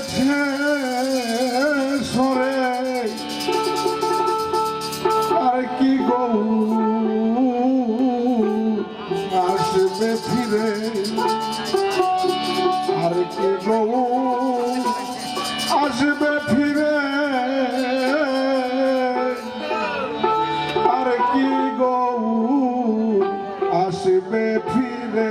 গেছে সরে আর কি গো আসবে ফিরে? আর কি গো আসবে ফিরে? আর কি গো আসবে ফিরে?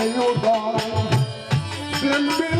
উদয় প্রেম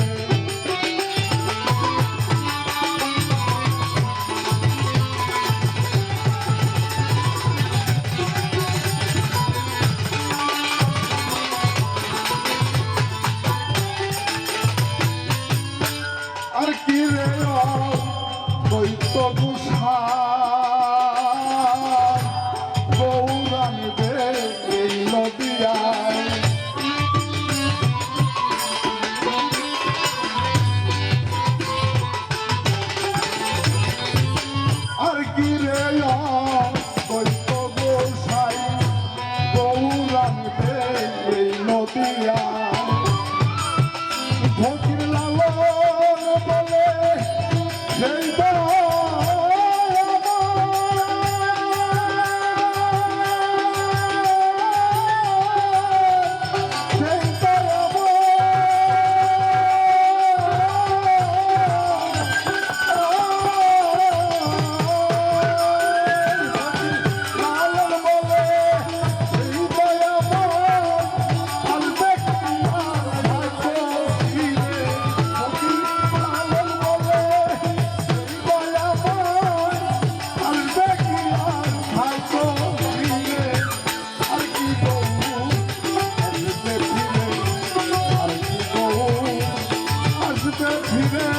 Vive